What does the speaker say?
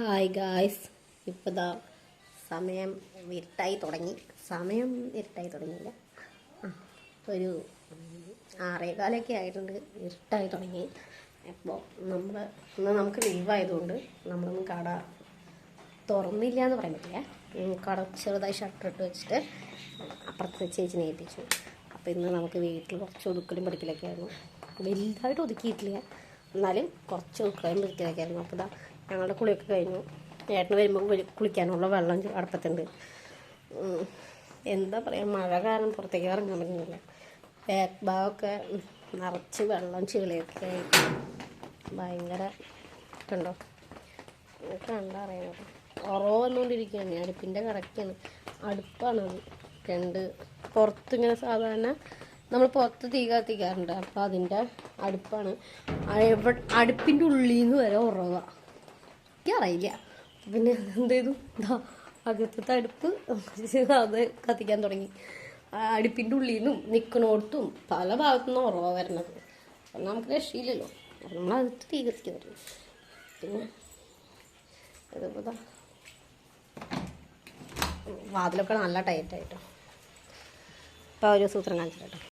Hi guys ഇപ്പോൾ ദാ സമയം ഇരുട്ടായി തുടങ്ങി. സമയം ഇരുട്ടായി തുടങ്ങിയില്ല. ഒരു ആറേകാലൊക്കെ ആയിട്ടുണ്ട്. ഇരുട്ടായി തുടങ്ങി. അപ്പോൾ നമ്മൾ ഇന്ന് നമുക്ക് ലീവായതുകൊണ്ട് നമ്മളൊന്നും കട തുറന്നില്ല എന്ന് പറയാൻ പറ്റില്ല. കട ചെറുതായി ഷട്ടർ ഇട്ട് വെച്ചിട്ട് അപ്പുറത്ത് ചേച്ചിനെ ഏൽപ്പിച്ചു അപ്പോൾ ഇന്ന് നമുക്ക് വീട്ടിൽ കുറച്ച് ഒതുക്കലും പഠിക്കലൊക്കെ ആയിരുന്നു. വലുതായിട്ട് ഒതുക്കിയിട്ടില്ല. എന്നാലും കുറച്ച് ഒതുക്കലും പഠിക്കലൊക്കെ ആയിരുന്നു. അപ്പോൾ ഇതാ ഞങ്ങളുടെ കുളിയൊക്കെ കഴിഞ്ഞു. ഏട്ടന് വരുമ്പോൾ കുളിക്കാനുള്ള വെള്ളം അടുപ്പത്തുണ്ട്. എന്താ പറയുക മഴ കാരണം പുറത്തേക്ക് ഇറങ്ങാൻ പറ്റുന്നില്ല. ബാക്ക് ഭാഗമൊക്കെ നിറച്ച് വെള്ളം ചെളിയൊക്കെ ആയി ഭയങ്കര കണ്ടോ കണ്ടറിയണം ഉറവ് വന്നുകൊണ്ടിരിക്കുകയാണ് അടുപ്പിന്റെ കറക്റ്റാണ്. അടുപ്പാണത് രണ്ട് പുറത്ത് ഇങ്ങനെ സാധാരണ നമ്മൾ പുറത്ത് തീ കത്തിക്കാറുണ്ട്. അപ്പോൾ അതിന്റെ അടുപ്പാണ്. അടുപ്പിന്റെ ഉള്ളിൽ നിന്ന് വരെ ഉറവ. എനിക്കറിയില്ല പിന്നെ എന്ത് ചെയ്തു? ദാ അകത്തത്തെ അടുപ്പ് അത് കത്തിക്കാൻ തുടങ്ങി. അടുപ്പിന്റെ ഉള്ളിൽ നിന്നും നിൽക്കണോടത്തും പല ഭാഗത്തുനിന്നും ഉറവ വരണത്. അപ്പം നമുക്ക് രക്ഷയില്ലല്ലോ. നമ്മൾ അകത്ത് തീ കത്തിക്കാൻ തുടങ്ങി പിന്നെ അതേപോലെ വാതിലൊക്കെ നല്ല ടൈറ്റായിട്ടോ അപ്പോൾ ഒരു സൂത്രം കാണിച്ചു കേട്ടോ.